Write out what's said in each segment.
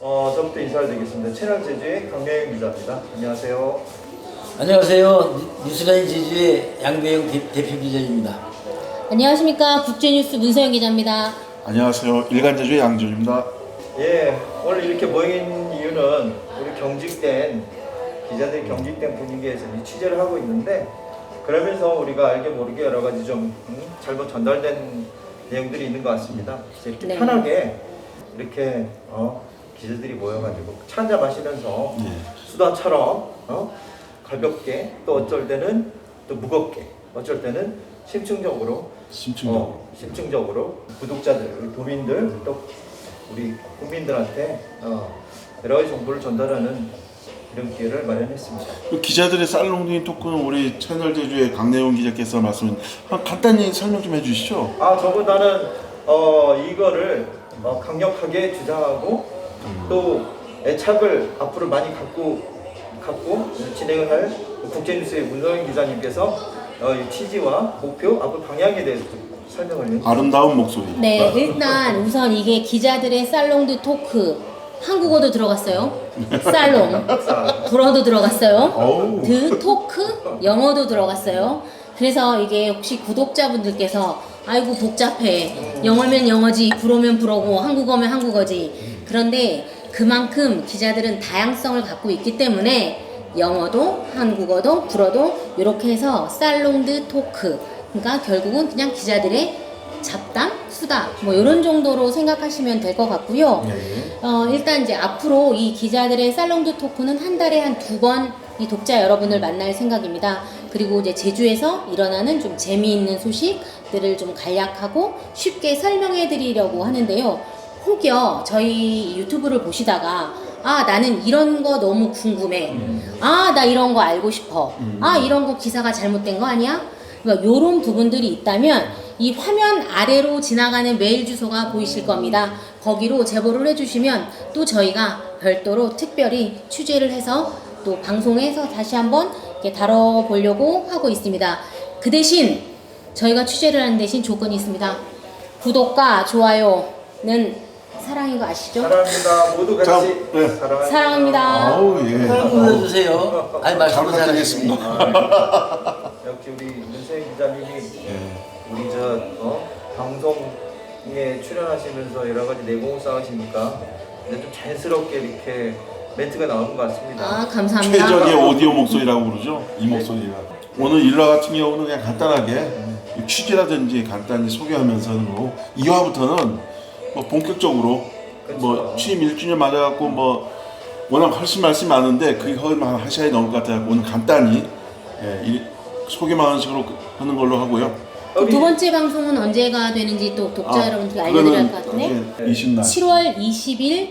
어, 저부터 인사를 드리겠습니다. 채널 제주의 강명영 기자입니다. 안녕하세요. 안녕하세요. 뉴- 뉴스라인 제주의 양배영 대, 대표 기자입니다. 안녕하십니까 국제뉴스 문서영 기자입니다. 안녕하세요. 일간 제주의 양준입니다. 예, 오늘 이렇게 모인 이유는 우리 경직된 기자들이 경직된 분위기에서 이 취재를 하고 있는데 그러면서 우리가 알게 모르게 여러 가지 좀 음, 잘못 전달된 내용들이 있는 것 같습니다. 그래서 이렇게 네. 편하게 이렇게 어, 기자들이 모여가지고 차 한잔 마시면서 예. 수다처럼 어, 가볍게 또 어쩔 때는 또 무겁게 어쩔 때는 심층적으로 심층적으로. 어, 심층적으로 구독자들, 우리 도민들 또 우리 국민들한테 어, 여러 가지 정보를 전달하는 이런 기회를 마련했습니다. 그 기자들의 살롱드인 토크는 우리 채널 제주의 강내용 기자께서 말씀 한 간단히 설명 좀 해주시죠. 아 저보다는 어, 이거를 어, 강력하게 주장하고 또 애착을 앞으로 많이 갖고 갖고 진행을 할 국제뉴스의 문성인 기자님께서 어, 이 취지와 목표 앞으로 방향에 대해서 좀 설명을 해주세요. 아름다운 목소리. 네 일단 우선 이게 기자들의 살롱드 토크 한국어도 들어갔어요. 살롱 불어도 들어갔어요. 드 토크 영어도 들어갔어요. 그래서 이게 혹시 구독자분들께서 아이고 복잡해 영어면 영어지 불어면 불어고 한국어면 한국어지 그런데 그만큼 기자들은 다양성을 갖고 있기 때문에 영어도 한국어도 불어도 이렇게 해서 살롱드 토크 그러니까 결국은 그냥 기자들의 잡담 수다 뭐 이런 정도로 생각하시면 될 것 같고요. 어, 일단 이제 앞으로 이 기자들의 살롱드 토크는 한 달에 한 두 번 이 독자 여러분을 만날 생각입니다. 그리고 이제 제주에서 일어나는 좀 재미있는 소식들을 좀 간략하고 쉽게 설명해 드리려고 하는데요. 혹여 저희 유튜브를 보시다가 아 나는 이런 거 너무 궁금해. 아 나 이런 거 알고 싶어. 아 이런 거 기사가 잘못된 거 아니야? 그러니까 요런 부분들이 있다면 이 화면 아래로 지나가는 메일 주소가 보이실 겁니다. 거기로 제보를 해주시면 또 저희가 별도로 특별히 취재를 해서 또 방송에서 다시 한번 이렇게 다뤄보려고 하고 있습니다. 그 대신 저희가 취재를 하는 대신 조건이 있습니다. 구독과 좋아요는 사랑인 거 아시죠? 사랑합니다. 모두 같이 자, 네. 사랑합니다. 사랑합니다. 아우 예. 불러주세요. 아니 말씀 잘 부탁드리겠습니다. 아, 역시 우리 문세희 기자님이 예. 우리 저 어, 방송에 출연하시면서 여러 가지 내공을 쌓으시니까 근데 좀 자연스럽게 이렇게 멘트가 나오는 것 같습니다. 아 감사합니다. 최적의 오디오 목소리라고 그러죠. 이 목소리가. 오늘 일화 같은 경우는 그냥 간단하게 취재라든지 간단히 소개하면서는 2화부터는 뭐 본격적으로 뭐 그렇죠. 취임 1주년 맞아갖고 뭐 워낙 훨씬 말씀이 많은데 그게 한 시간이 넘을 것 같아요. 오늘 간단히 예, 이 소개만 하는 식으로 하는 걸로 하고요. 그 두 번째 방송은 언제가 되는지 또 독자 여러분들께 알려드려야 할 것 같은데 20날. 7월 20일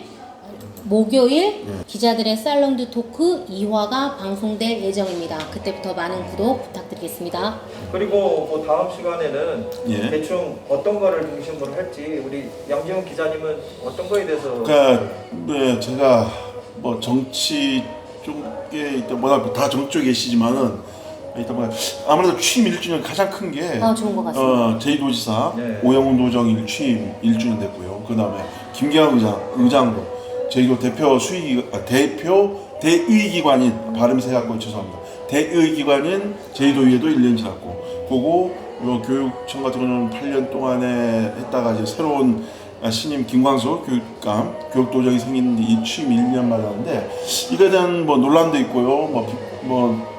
목요일 기자들의 살롱드 토크 2화가 방송될 예정입니다. 그때부터 많은 구독 부탁드리겠습니다. 그리고 뭐 다음 시간에는 예. 대충 어떤 거를 중심으로 할지 우리 양지훈 기자님은 어떤 거에 대해서 그러니까 네, 제가 뭐 정치 쪽에 일단 뭐다 다 정치 쪽에 계시지만은 일단 뭐 아무래도 취임 1주년 가장 큰 게 아, 좋은 것 같습니다. 어, 제2도지사 네. 오영훈 도정 일 취임 1주년 됐고요. 그 다음에 김기환 의장 의장도 제2도 대표 수의 아, 대표 대의기관인 발음이 세갖고 죄송합니다. 대의기관인 제2도의회도 1년 지났고 그거 요 교육청 같은 경우는 8년 동안에 했다가 이제 새로운 아, 신임 김광수 교육감 교육도정이 생긴 이 취임 1년 맞았는데 이거에 대한 뭐 논란도 있고요. 뭐, 비- 뭐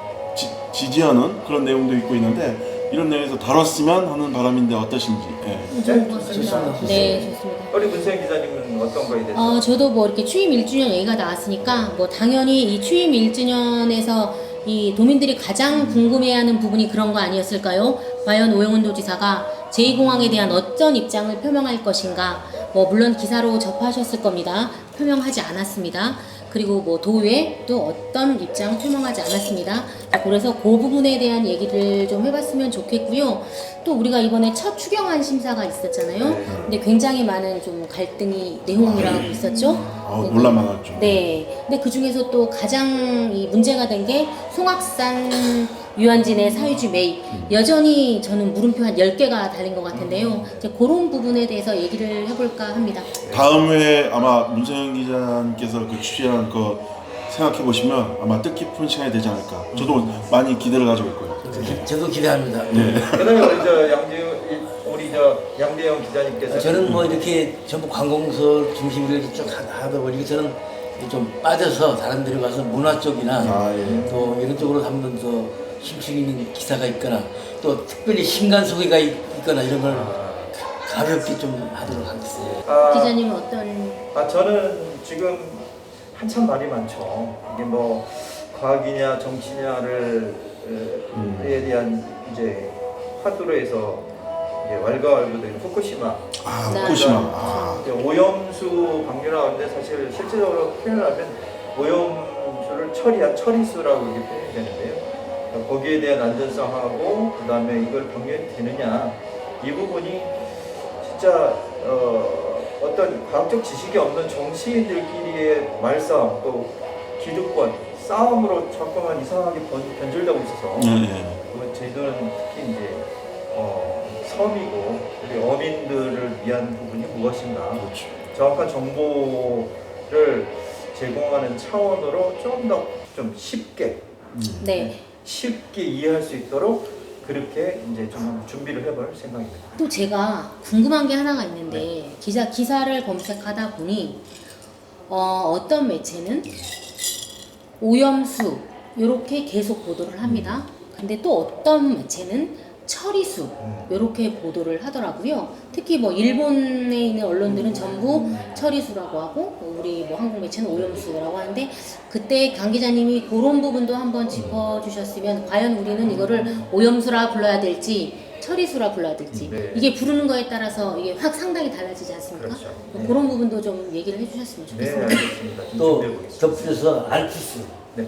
지, 지지하는 그런 내용도 있고 있는데 이런 내용에서 다뤘으면 하는 바람인데 어떠신지. 예. 좋은 것 같습니다. 네, 좋습니다. 우리 문세희 기자님은 어떤 거에 대해서 어, 저도 뭐 이렇게 취임 1주년 얘기가 나왔으니까 뭐 당연히 이 취임 1주년에서 이 도민들이 가장 궁금해하는 부분이 그런 거 아니었을까요? 과연 오영훈 도지사가 제2공항에 대한 어떤 입장을 표명할 것인가? 뭐 물론 기사로 접하셨을 겁니다. 표명하지 않았습니다. 그리고 뭐 도의회 또 어떤 입장 표명하지 않았습니다. 그래서 그 부분에 대한 얘기를 좀 해봤으면 좋겠고요. 또 우리가 이번에 첫 추경안 심사가 있었잖아요. 근데 굉장히 많은 좀 갈등이 내용이라고 있었죠. 어, 논란 많았죠. 네. 근데 그 중에서 또 가장 이 문제가 된 게 송악산 유한진의 사회주의 매입 여전히 저는 물음표 한 10개가 달린 것 같은데요. 이제 그런 부분에 대해서 얘기를 해볼까 합니다. 다음 회에 아마 문세영 기자님께서 그 취재한 거 생각해 보시면 아마 뜻깊은 시간이 되지 않을까. 저도 많이 기대를 가지고 있고요. 저도 기대합니다. 그다음에 우리 저 양재 우리 저 양대영 기자님께서 저는 뭐 이렇게 전부 관공서 중심으로 이렇게 쭉 하- 하다 보니까 저는 좀 빠져서 다른 데로 가서 문화 쪽이나 아, 예. 또 이런 쪽으로 한번 더 심층 있는 기사가 있거나 또 특별히 신간 소개가 있- 있거나 이런 걸 가볍게 좀 하도록 하겠습니다. 아, 기자님은 어떤 아 저는 지금 한참 말이 많죠. 이게 뭐 과학이냐 정치냐를 에, 에 대한 이제 화두로 해서 이제 왈가왈부된 후쿠시마 아, 네. 후쿠시마. 아, 이제 오염수 방류라는데 사실 실질적으로 표현하면 오염수를 처리한 처리수라고 이게 표현이 되는데요. 그러니까 거기에 대한 안전성하고 그 다음에 이걸 방류해도 되느냐 이 부분이 진짜 어, 어떤 과학적 지식이 없는 정치인들끼리의 말싸움 또 기득권 싸움으로 자꾸만 이상하게 번, 변질되고 있어서 예, 예. 그 제주도는 특히 이제 어, 섬이고 우리 어민들을 위한 부분이 무엇인가 그렇죠. 정확한 정보를 제공하는 차원으로 좀 더 좀 쉽게 네. 쉽게 이해할 수 있도록 그렇게 이제 좀 준비를 해볼 생각입니다. 또 제가 궁금한 게 하나가 있는데 기자 기사를 검색하다 보니 어, 어떤 매체는 오염수 이렇게 계속 보도를 합니다. 근데 또 어떤 매체는 처리수 이렇게 보도를 하더라고요. 특히 뭐 일본에 있는 언론들은 전부 처리수라고 하고 우리 뭐 한국 매체는 오염수라고 하는데 그때 강 기자님이 그런 부분도 한번 짚어주셨으면 과연 우리는 이거를 오염수라 불러야 될지 처리수라 불러야 될지 네. 이게 부르는 거에 따라서 이게 확 상당히 달라지지 않습니까? 그렇죠. 뭐 네. 그런 부분도 좀 얘기를 해주셨으면 네, 좋겠습니다. 알겠습니다. 좀 또. 덧붙여서 알프스 네.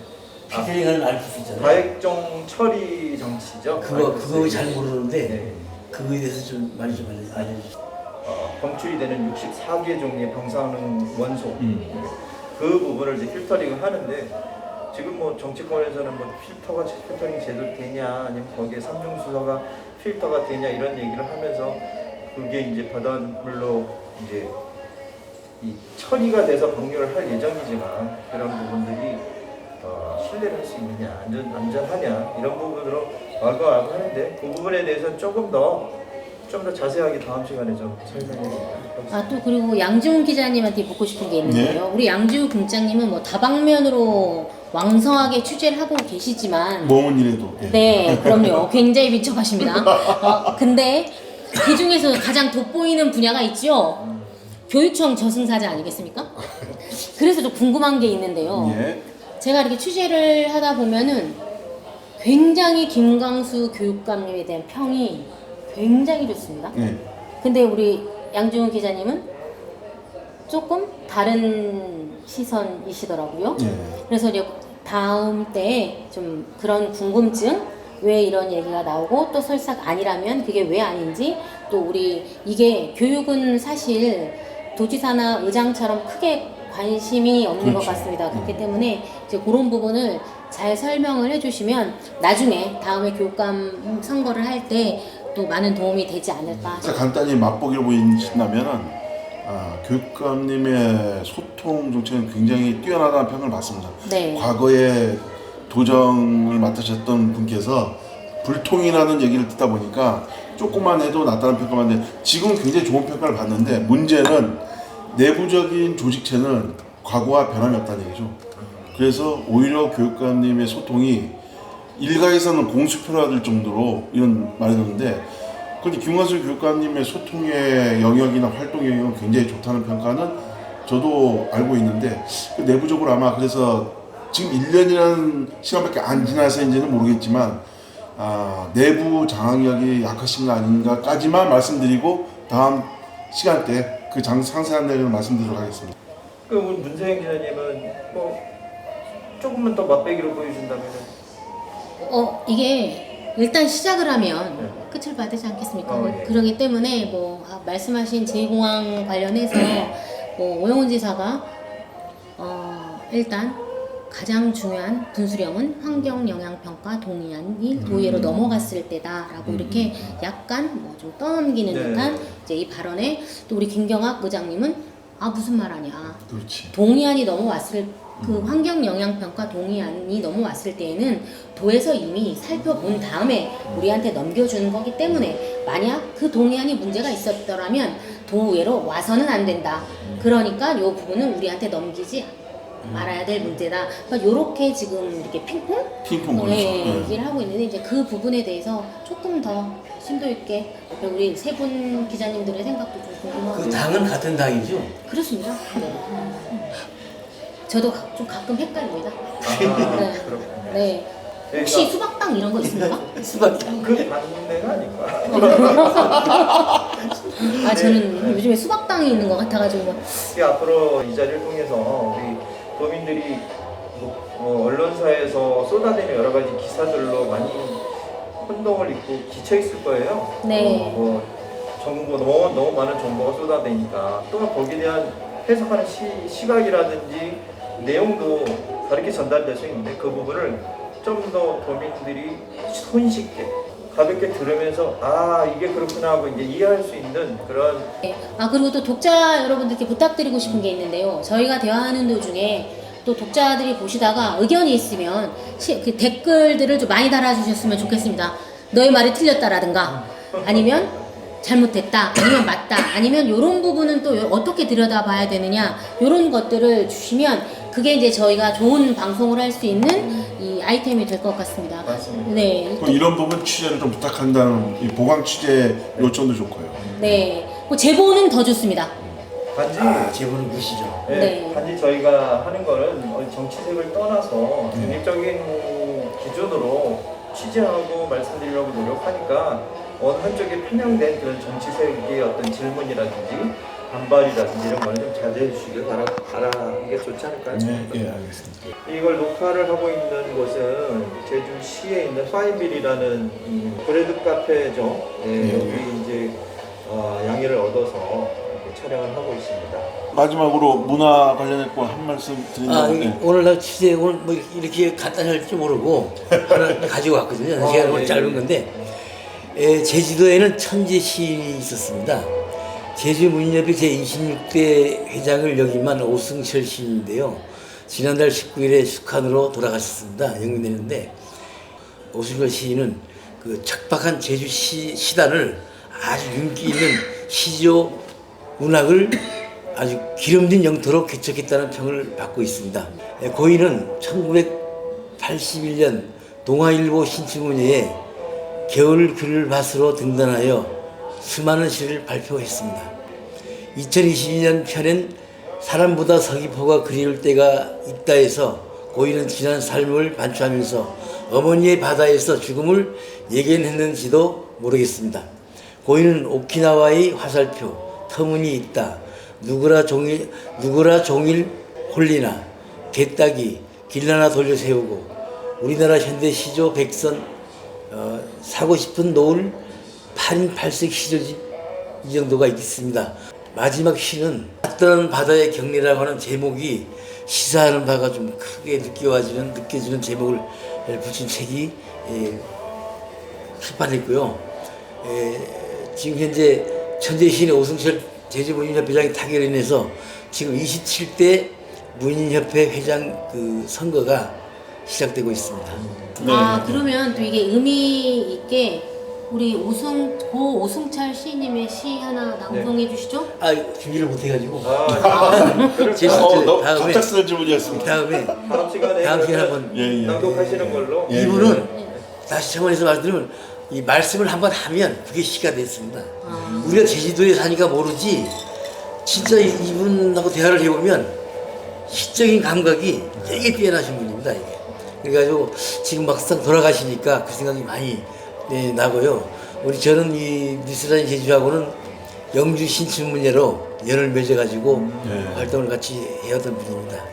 아, 피트링하는 알프스 있잖아요. 과액종 처리 장치죠. 그거. 그거 잘 모르는데 네. 그거에 대해서 좀 많이 좀 알려- 알려주세요. 어, 검출이 되는 64개 종류의 방사능 원소 음. 그 부분을 이제 필터링을 하는데 지금 뭐 정치권에서는 뭐 필터가 필터링 제대로 되냐 아니면 거기에 삼중수소가 필터가 되냐 이런 얘기를 하면서 그게 이제 바닷물로 이제 이 처리가 돼서 방류를 할 예정이지만 그런 부분들이 어, 신뢰를 할 수 있느냐 안전 안전하냐 이런 부분으로 와가와고 하는데 그 부분에 대해서 조금 더 좀 더 자세하게 다음 시간에 좀 설명해 드리겠습니다. 아 또 그리고 양지훈 기자님한테 묻고 싶은 게 있는데요. 네. 우리 양지훈 국장님은 뭐 다방면으로 왕성하게 취재를 하고 계시지만 먼 일에도. 예. 네, 그럼요. 굉장히 민첩하십니다. 어, 근데 그 중에서 가장 돋보이는 분야가 있죠. 교육청 저승사자 아니겠습니까? 그래서 좀 궁금한 게 있는데요. 예. 제가 이렇게 취재를 하다 보면은 굉장히 김광수 교육감님에 대한 평이 굉장히 좋습니다. 예. 근데 우리 양지훈 기자님은 조금 다른 시선이시더라고요. 예. 그래서 이제 다음 때에 좀 그런 궁금증 왜 이런 얘기가 나오고 또 설사 아니라면 그게 왜 아닌지 또 우리 이게 교육은 사실 도지사나 의장처럼 크게 관심이 없는 것 그렇죠. 같습니다. 그렇기 때문에 이제 그런 부분을 잘 설명을 해주시면 나중에 다음에 교육감 선거를 할 때 또 많은 도움이 되지 않을까 진짜 간단히 맛보기를 보인다면은 아, 교육감님의 소통 정책은 굉장히 뛰어나다는 평을 받습니다. 네. 과거에 도정을 맡으셨던 분께서 불통이라는 얘기를 듣다 보니까 조금만 해도 낫다는 평가만 했는데 지금 굉장히 좋은 평가를 받는데 문제는 내부적인 조직체는 과거와 변함이 없다는 얘기죠. 그래서 오히려 교육감님의 소통이 일각에서는 공수표라 될 정도로 이런 말이 나오는데 근데 김관슬 교육감님의 소통의 영역이나 활동 영역은 굉장히 좋다는 평가는 저도 알고 있는데 그 내부적으로 아마 그래서 지금 1년이라는 시간밖에 안 지나서인지는 모르겠지만 아, 내부 장악력이 약하신 거 아닌가까지만 말씀드리고 다음 시간 때 그 상세한 내용을 말씀드리도록 하겠습니다. 그 우리 문세영 기자님은 뭐 조금만 더 맛배기로 보여준다면 어 이게 일단 시작을 하면 네. 끝을 되지 않겠습니까? 어, 예. 그러기 때문에 뭐 아, 말씀하신 제2공항 관련해서 뭐 오영훈 지사가 어 일단 가장 중요한 분수령은 환경 영향 평가 동의안이 도의회로 넘어갔을 때다라고 이렇게 약간 뭐 좀 떠넘기는 네. 듯한 이제 이 발언에 또 우리 김경학 의장님은 아 무슨 말 하냐 그렇지. 동의안이 넘어왔을 그 환경 영향 평가 동의안이 넘어왔을 때에는 도에서 이미 살펴본 다음에 우리한테 넘겨주는 거기 때문에 만약 그 동의안이 문제가 있었더라면 도의회로 와서는 안 된다. 그러니까 요 부분은 우리한테 넘기지 말아야 될 문제다. 그러니까 요렇게 지금 이렇게 핑퐁 핑퐁 걸려서. 네, 네. 얘기를 하고 있는데 이제 그 부분에 대해서 조금 더 심도 있게 우리 세 분 기자님들의 생각도 좀 궁금하고 그 당은 같은 당이죠. 그렇습니다. 네. 저도 가, 좀 가끔 헷갈립니다. 아, 네. 그렇군요. 네. 혹시 그러니까 수박빵 이런 거 있습니까? 수박당. 그 맞는 데가 아닐까. 아 저는 요즘에 수박빵이 있는 것 같아가지고 앞으로 이 자리를 통해서 우리 도민들이 뭐, 어, 언론사에서 쏟아내는 여러 가지 기사들로 많이 혼동을 입고 지쳐 있을 거예요. 네. 어, 뭐 정보 너무 너무 많은 정보가 쏟아내니까 또 거기에 대한 해석하는 시, 시각이라든지 내용도 다르게 전달될 수 있는데 그 부분을 좀 더 도민들이 손쉽게 가볍게 들으면서 아 이게 그렇구나 하고 이제 이해할 수 있는 그런 네. 아 그리고 또 독자 여러분들께 부탁드리고 싶은 게 있는데요. 저희가 대화하는 도중에 또 독자들이 보시다가 의견이 있으면 시, 그 댓글들을 좀 많이 달아주셨으면 좋겠습니다. 너의 말이 틀렸다라든가 아니면 잘못됐다 아니면 맞다 아니면 이런 부분은 또 요- 어떻게 들여다봐야 되느냐 이런 것들을 주시면 그게 이제 저희가 좋은 방송을 할 수 있는 이 아이템이 될 것 같습니다. 맞습니다. 네. 그럼 이런 부분 취재를 좀 부탁한다는 이 보강 취재 요청도 좋고요. 네. 뭐 제보는 더 좋습니다. 아, 제보는 무시죠. 네, 네. 단지 저희가 하는 거는 정치색을 떠나서 중립적인 기준으로 취재하고 말씀드리려고 노력하니까 어느 한쪽에 편향된 그런 정치색의 어떤 질문이라든지 반발이라든지 이런 거는 좀 자제해 주시길 바라, 바라는 게 좋지 않을까요? 네, 예, 알겠습니다. 이걸 녹화를 하고 있는 곳은 제주시에 있는 파이빌이라는 음, 브레드 카페죠. 네, 예, 여기 이제 어, 양해를 얻어서 촬영을 하고 있습니다. 마지막으로 문화 관련해서 한 말씀 아, 드린다면 이- 네. 오늘 나 취재 오늘 뭐 이렇게 할줄 모르고 하나 가지고 왔거든요. 어, 시간이 예, 오늘 짧은 예. 건데 에, 제주도에는 천재 시인이 있었습니다. 제주문인협회 제26대 회장을 역임한 오승철 시인인데요. 지난달 19일에 북한으로 돌아가셨습니다. 영문했는데 오승철 시인은 그 척박한 제주 시, 시단을 아주 윤기 있는 시조 문학을 아주 기름진 영토로 개척했다는 평을 받고 있습니다. 예, 고인은 1981년 동아일보 신춘문예에 겨울 글을 밭으로 등단하여 수많은 시를 발표했습니다. 2022년 편엔 사람보다 서귀포가 그리울 때가 있다 해서 고인은 지난 삶을 반추하면서 어머니의 바다에서 죽음을 예견했는지도 모르겠습니다. 고인은 오키나와의 화살표 터무니 있다. 누구라 종일 누구라 종일 홀리나 개딱이 길 하나 돌려 세우고 우리나라 현대 시조 백선 어, 사고 싶은 노을 8인 8색 시조집 이 정도가 있습니다. 마지막 시는 따뜻한 바다의 경리라고 하는 제목이 시사하는 바가 좀 크게 느껴지는 느껴지는 제목을 붙인 책이 예, 출판했고요. 에, 지금 현재 천재시인의 오승철 제주문인협회장이 타결을 인해서 지금 27대 문인협회 회장 그 선거가 시작되고 있습니다. 네. 아 그러면 또 이게 의미 있게 우리 오승 고 오승철 시인님의 시 하나 낭송해 주시죠. 아 준비를 못해가지고 아, 그럴 제- 까 어, 너 다음에- 갑작스러운 질문이었습니다. 다음에 다음 시간에 다음 시간에 한번 예, 예. 낭독하시는 걸로. 예. 이분은 다시 청원에서 말씀드리면 이 말씀을 한번 하면 그게 시가 됐습니다. 우리가 제주도에 사니까 모르지 진짜 이- 이분하고 대화를 해보면 시적인 감각이 되게 뛰어나신 분입니다. 이게. 그래가지고 지금 막상 돌아가시니까 그 생각이 많이 네, 나고요. 우리 저는 이 미스라인 제주하고는 영주 신춘문예로 연을 맺어가지고 네. 활동을 같이 해왔던 분입니다.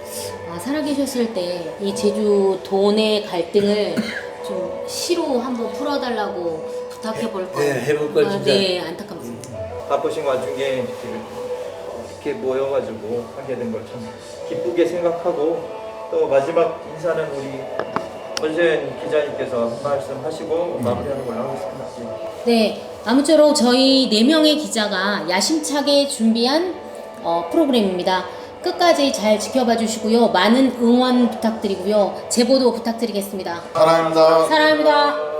아, 살아계셨을 때 이 제주 돈의 갈등을 좀 시로 한번 풀어달라고 부탁해 볼 거. 네, 해볼 걸 아, 진짜. 네, 안타깝습니다. 바쁘신 와중에 이렇게 모여가지고 하게 된 걸 참 기쁘게 생각하고 또 마지막 인사는 우리 권세현 기자님께서 한 말씀 하시고 마무리하는 걸로 하겠습니다. 예. 네, 아무쪼록 저희 네 명의 기자가 야심차게 준비한 어, 프로그램입니다. 끝까지 잘 지켜봐 주시고요. 많은 응원 부탁드리고요. 제보도 부탁드리겠습니다. 사랑합니다. 사랑합니다.